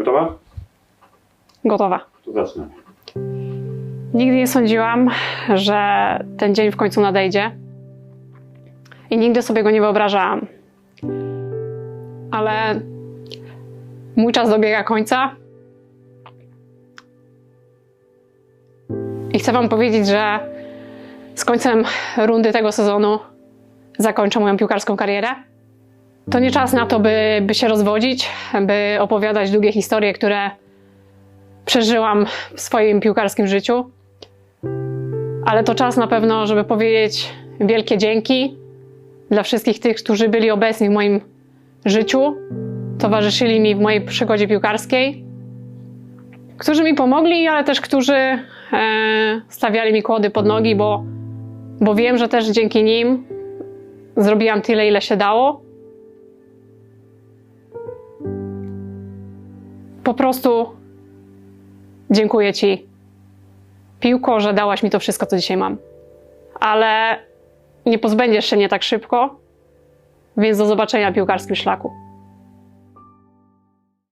Gotowa? Gotowa. To zacznę. Nigdy nie sądziłam, że ten dzień w końcu nadejdzie. I nigdy sobie go nie wyobrażałam. Ale mój czas dobiega końca. I chcę Wam powiedzieć, że z końcem rundy tego sezonu zakończę moją piłkarską karierę. To nie czas na to, by, by się rozwodzić, by opowiadać długie historie, które przeżyłam w swoim piłkarskim życiu. Ale to czas na pewno, żeby powiedzieć wielkie dzięki dla wszystkich tych, którzy byli obecni w moim życiu, towarzyszyli mi w mojej przygodzie piłkarskiej, którzy mi pomogli, ale też którzy e, stawiali mi kłody pod nogi, bo, bo wiem, że też dzięki nim zrobiłam tyle, ile się dało. Po prostu dziękuję Ci, piłko, że dałaś mi to wszystko, co dzisiaj mam. Ale nie pozbędziesz się mnie tak szybko, więc do zobaczenia piłkarskim szlaku.